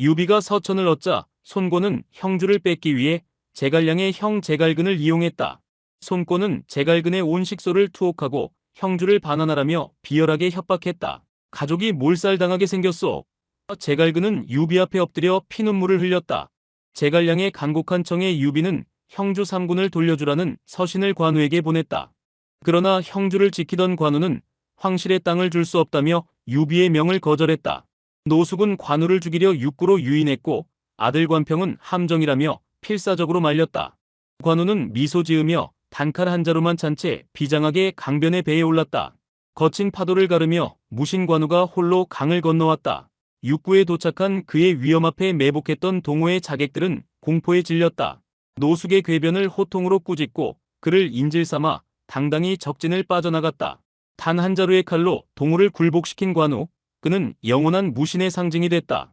유비가 서천을 얻자 손고는 형주를 뺏기 위해 제갈량의 형 제갈근을 이용했다. 손고는 제갈근의 온 식소를 투옥하고 형주를 반환하라며 비열하게 협박했다. 가족이 몰살당하게 생겼소. 제갈근은 유비 앞에 엎드려 피눈물을 흘렸다. 제갈량의 간곡한 청에 유비는 형주 3군을 돌려주라는 서신을 관우에게 보냈다. 그러나 형주를 지키던 관우는 황실의 땅을 줄 수 없다며 유비의 명을 거절했다. 노숙은 관우를 죽이려 육구로 유인했고 아들 관평은 함정이라며 필사적으로 말렸다. 관우는 미소 지으며 단칼 한 자루만 찬 채 비장하게 강변의 배에 올랐다. 거친 파도를 가르며 무신 관우가 홀로 강을 건너왔다. 육구에 도착한 그의 위험 앞에 매복했던 동호의 자객들은 공포에 질렸다. 노숙의 궤변을 호통으로 꾸짖고 그를 인질 삼아 당당히 적진을 빠져나갔다. 단 한 자루의 칼로 동호를 굴복시킨 관우, 그는 영원한 무신의 상징이 됐다.